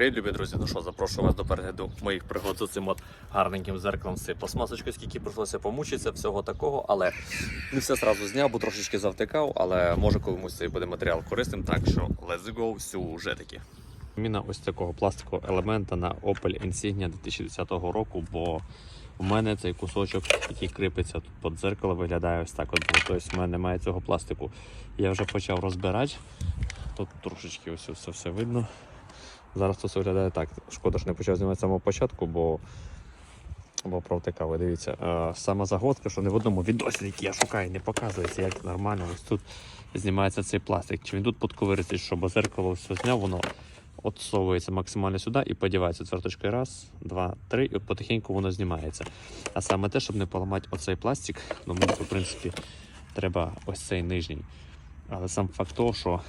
Привіт, любі друзі. Ну що, запрошую вас до перегляду моїх пригод з цим от гарненьким зеркалом з пластмасочкою, скільки прийшлося помучитися, всього такого, але не все зразу зняв, бо трошечки завтикав, але може комусь цей буде матеріал корисним, так що let's go сюжетики. Міна ось такого пластикового елемента на Opel Insignia 2010 року, бо у мене цей кусочок, який кріпиться тут під дзеркало, виглядає ось так. От, тобто в мене немає цього пластику. Я вже почав розбирати. Тут трошечки ось все, все видно. Зараз це виглядає так. Шкода, що не почав знімати самого початку, бо, бо провтикав. Дивіться, е, сама загвоздка, що не в одному відосі, який я шукаю, не показується, як нормально. Ось тут знімається цей пластик. Чи він тут подковириться, щоб зеркало все зняв, воно отсовується максимально сюди і подівається цверточкою. Раз, два, три, і потихеньку воно знімається. А саме те, щоб не поламати оцей пластик, ну мені, в принципі, треба ось цей нижній. Але сам факт того, що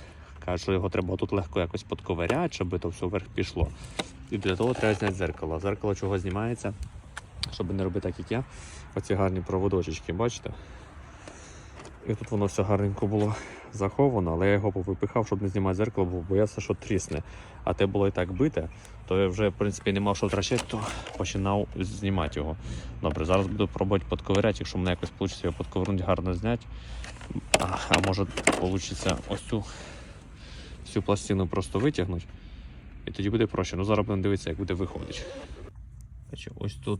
Каже, що його треба тут легко якось подковиряти, щоб то все вверх пішло. І для того треба зняти зеркало. Зеркало чого знімається, щоб не робити так, як я. Оці гарні проводочки, бачите? І тут воно все гарненько було заховано, але я його повипихав, щоб не знімати зеркало, бо боявся, що трісне. А те було і так бите, то я вже в принципі не мав що втрачати, то починав знімати його. Добре, зараз буду пробувати подковиряти, якщо мене якось вийде його подковернути, гарно зняти. А, а може вийде ось цю всю пластину просто витягнути, і тоді буде проще. Ну зараз будемо дивитися, як буде виходити. Ось тут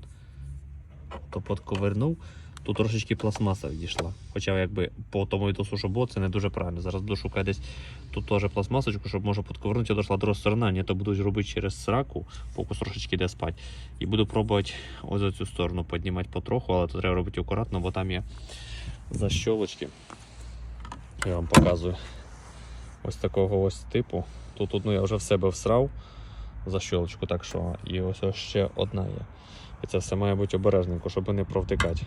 то подковернув, тут трошечки пластмаса відійшла. Хоча якби по тому відосу, що було, це не дуже правильно. Зараз буду шукати десь тут теж пластмасочку, щоб може подковернути, дошла друга сторона, ні, то буду робити через сраку, фокус трошечки йде спати. І буду пробувати ось цю сторону піднімати потроху, але то треба робити акуратно, бо там є защолочки. Я вам показую ось такого ось типу. Тут одну я вже в себе всрав за щелочку, так що і ось ще одна є. І це все має бути обережненько, щоб не провтикати.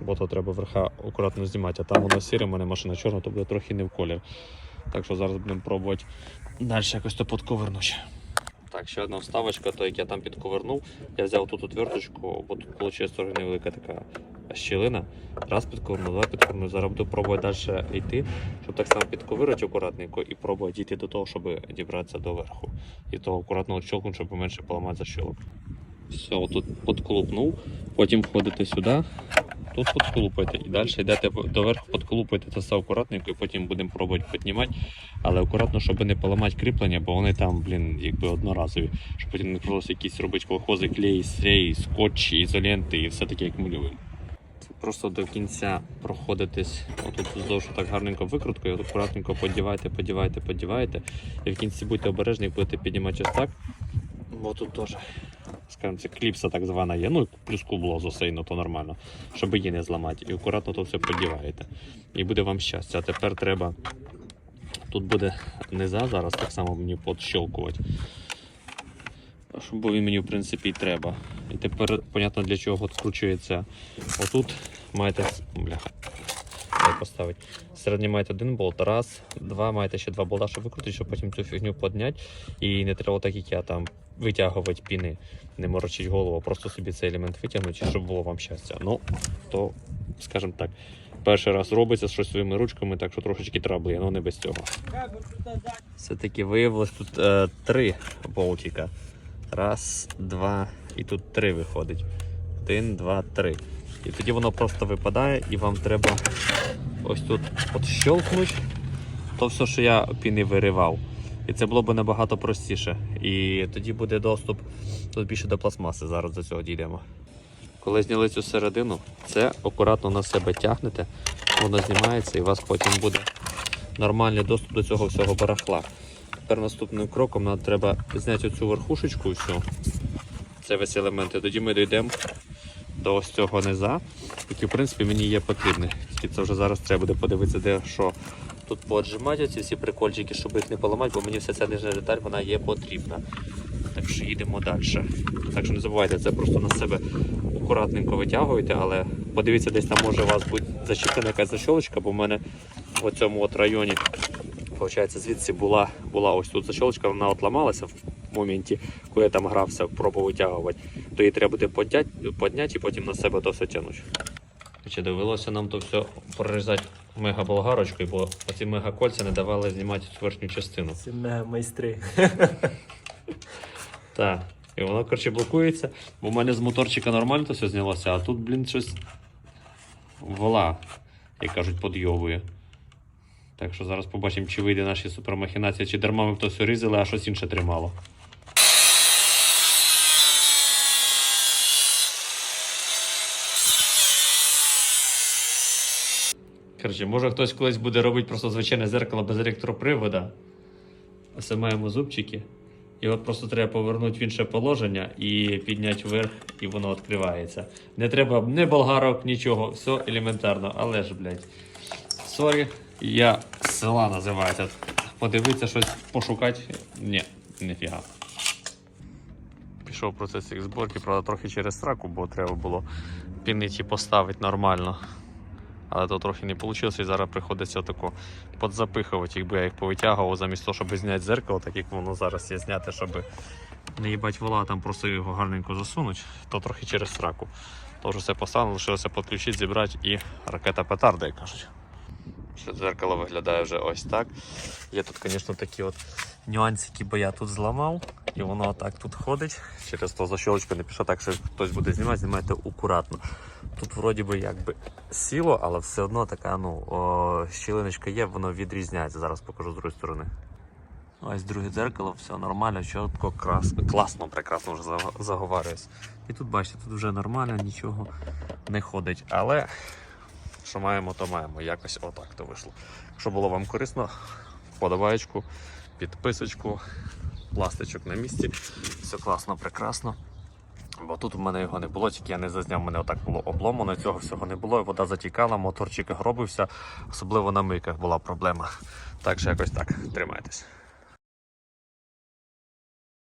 Бо то треба верха акуратно знімати, а там воно сіре, в мене машина чорна, то буде трохи не в колір. Так що зараз будемо пробувати далі якось то подковернути. Так, ще одна вставочка, то як я там підковернув, я взяв тут отверточку, бо тут виходить невелика така щілина. Раз підковернув, два підковернув. Зараз буду пробувати далі йти, щоб так само підковирити акуратненько і пробувати дійти до того, щоб дібратися до верху. І того акуратно щелкнути, щоб менше поламати защолок. Все, тут підколупнув, потім входите сюди, тут підколупуєте і далі йдете доверху, підколупуєте це все акуратненько і потім будемо пробувати піднімати. Але акуратно, щоб не поламати кріплення, бо вони там, блін, якби одноразові. Щоб потім не прийшлося якісь робити колхози, клей, срей, скотч, ізоленти і все таке, як малюємо. Просто до кінця проходитесь отут вздовж так гарненько викруткою, акуратненько подівайте, подівайте, подівайте. І в кінці будьте обережні, будете піднімати ось так. Бо тут теж, скажімо, це кліпса так звана є. Ну, плюс кубло засейно, то нормально, щоб її не зламати. І акуратно то все подіваєте. І буде вам щастя. А тепер треба. Тут буде низа зараз так само мені підщелкувати. Бо він мені в принципі і треба. І тепер понятно для чого відкручується. Отут маєте. Бляха. Поставити. Середньо маєте один болт, раз, два, маєте ще два болта, щоб викрутити, щоб потім цю фігню підняти. І не треба так, як я там витягувати піни, не морочить голову, а просто собі цей елемент витягнути, щоб було вам щастя. Ну, то, скажімо так, перший раз робиться щось своїми ручками, так що трошечки трабли, але не без цього. Все-таки виявилось тут е, три болтика. Раз, два, і тут три виходить. Один, два, три. І тоді воно просто випадає, і вам треба ось тут от щелкнути то все, що я піни виривав. І це було б набагато простіше. І тоді буде доступ тут більше до пластмаси. Зараз до цього дійдемо. Коли зняли цю середину, це акуратно на себе тягнете, воно знімається і у вас потім буде нормальний доступ до цього всього барахла. Тепер наступним кроком нам треба зняти цю верхушечку всю. Це весь елемент. І тоді ми дійдемо до ось цього низа, який в принципі мені є потрібний. Тільки це вже зараз треба буде подивитися, де що тут поджимати ці всі прикольчики, щоб їх не поламати, бо мені вся ця нижня деталь вона є потрібна. Так що їдемо далі. Так що не забувайте, це просто на себе акуратненько витягуєте, але подивіться, десь там може у вас бути зачеплена якась защолочка, бо в мене в цьому от районі Получається, звідси була, була ось тут защолочка, вона от ламалася моменті, коли я там грався, пробував витягувати. То її треба буде подняти, подняти і потім на себе то все тягнути. Чи довелося нам то все прорізати мега-болгарочкою, бо оці мега-кольця не давали знімати цю верхню частину. Це мега майстри. Так. І воно, коротше, блокується, бо в мене з моторчика нормально то все знялося, а тут, блін, щось вола, як кажуть, подйовує. Так що зараз побачимо, чи вийде наші супермахінації, чи дарма ми то все різали, а щось інше тримало. Коротше, може хтось колись буде робити просто звичайне зеркало без електропривода. Ось маємо зубчики. І от просто треба повернути в інше положення і підняти вверх, і воно відкривається. Не треба ні болгарок, нічого, все елементарно, але ж, блядь. Сорі, я села називається. Подивитися щось пошукати. Ні, ніфіга. Пішов процес їх зборки, правда, трохи через сраку, бо треба було піниті поставити нормально. Але то трохи не вийшло, і зараз приходиться отако подзапихувати, якби я їх повитягував замість того, щоб зняти зеркало, так як воно зараз є зняте, щоб не їбать вола, там просто його гарненько засунуть, то трохи через сраку. Тож все поставлено, лишилося підключити, зібрати і ракета петарда, як кажуть. Що дзеркало виглядає вже ось так. Є тут, звісно, такі от нюансики, бо я тут зламав, і воно отак тут ходить. Через то защолочка не пішла так, що хтось буде знімати, знімайте акуратно. Тут вроді би якби сіло, але все одно така ну, о, щілиночка є, воно відрізняється. Зараз покажу з другої сторони. Ось друге дзеркало, все нормально, чітко, крас, класно, прекрасно вже заг- заговарююсь. І тут бачите, тут вже нормально, нічого не ходить. Але що маємо, то маємо. Якось отак то вийшло. Якщо було вам корисно, вподобаєчку, підписочку, пластичок на місці. Все класно, прекрасно. Бо тут у мене його не було, тільки я не зазняв, мене отак було обломано, цього всього не було, вода затікала, моторчик гробився, особливо на мийках була проблема. Так що якось так, тримайтесь.